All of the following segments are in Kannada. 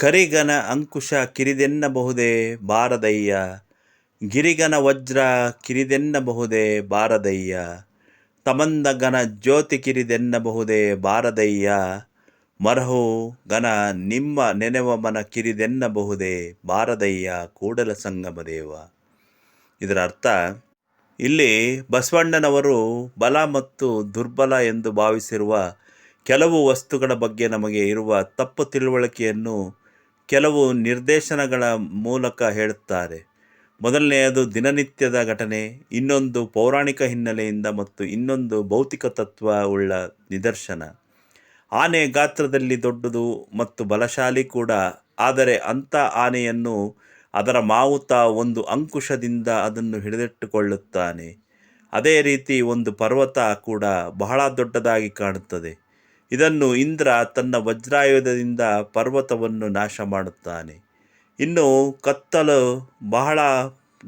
ಕರಿಗನ ಅಂಕುಶ ಕಿರಿದೆನ್ನಬಹುದೇ ಬಾರದಯ್ಯ. ಗಿರಿಗನ ವಜ್ರ ಕಿರಿದೆನ್ನಬಹುದೇ ಬಾರದಯ್ಯ. ತಮಂದಗನ ಜ್ಯೋತಿ ಕಿರಿದೆನ್ನಬಹುದೇ ಬಾರದಯ್ಯ. ಮರಹು ಗನ ನಿಮ್ಮ ನೆನೆವ ಮನ ಕಿರಿದೆನ್ನಬಹುದೇ ಬಾರದಯ್ಯ ಕೂಡಲ ಸಂಗಮ ದೇವ. ಇದರ ಅರ್ಥ, ಇಲ್ಲಿ ಬಸವಣ್ಣನವರು ಬಲ ಮತ್ತು ದುರ್ಬಲ ಎಂದು ಭಾವಿಸಿರುವ ಕೆಲವು ವಸ್ತುಗಳ ಬಗ್ಗೆ ನಮಗೆ ಇರುವ ತಪ್ಪು ತಿಳುವಳಿಕೆಯನ್ನು ಕೆಲವು ನಿರ್ದೇಶನಗಳ ಮೂಲಕ ಹೇಳುತ್ತಾರೆ. ಮೊದಲನೆಯದು ದಿನನಿತ್ಯದ ಘಟನೆ, ಇನ್ನೊಂದು ಪೌರಾಣಿಕ ಹಿನ್ನೆಲೆಯಿಂದ ಮತ್ತು ಇನ್ನೊಂದು ಭೌತಿಕ ತತ್ವ ಉಳ್ಳ ನಿದರ್ಶನ. ಆನೆ ಗಾತ್ರದಲ್ಲಿ ದೊಡ್ಡದು ಮತ್ತು ಬಲಶಾಲಿ ಕೂಡ, ಆದರೆ ಅಂಥ ಆನೆಯನ್ನು ಅದರ ಮಾವುತ ಒಂದು ಅಂಕುಶದಿಂದ ಅದನ್ನು ಹಿಡಿದಿಟ್ಟುಕೊಳ್ಳುತ್ತಾನೆ. ಅದೇ ರೀತಿ ಒಂದು ಪರ್ವತ ಕೂಡ ಬಹಳ ದೊಡ್ಡದಾಗಿ ಕಾಣುತ್ತದೆ. ಇದನ್ನು ಇಂದ್ರ ತನ್ನ ವಜ್ರಾಯುಧದಿಂದ ಪರ್ವತವನ್ನು ನಾಶ ಮಾಡುತ್ತಾನೆ ಇನ್ನು ಕತ್ತಲು ಬಹಳ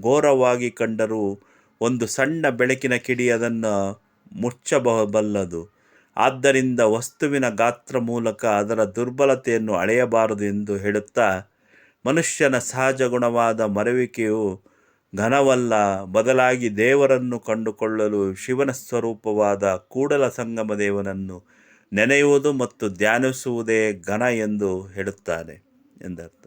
ಘೋರವಾಗಿ ಕಂಡರೂ ಒಂದು ಸಣ್ಣ ಬೆಳಕಿನ ಕಿಡಿ ಅದನ್ನು ಮುಚ್ಚಬಲ್ಲದು ಆದ್ದರಿಂದ ವಸ್ತುವಿನ ಗಾತ್ರ ಮೂಲಕ ಅದರ ದುರ್ಬಲತೆಯನ್ನು ಅಳೆಯಬಾರದು ಎಂದು ಹೇಳುತ್ತಾ, ಮನುಷ್ಯನ ಸಹಜ ಗುಣವಾದ ಮರವಿಕೆಯು ಘನವಲ್ಲ, ಬದಲಾಗಿ ದೇವರನ್ನು ಕಂಡುಕೊಳ್ಳಲು ಶಿವನ ಸ್ವರೂಪವಾದ ಕೂಡಲ ಸಂಗಮ ದೇವನನ್ನು ನೆನೆಯುವುದು ಮತ್ತು ಧ್ಯಾನಿಸುವುದೇ ಘನ ಎಂದು ಹೇಳುತ್ತಾನೆ ಎಂದರ್ಥ.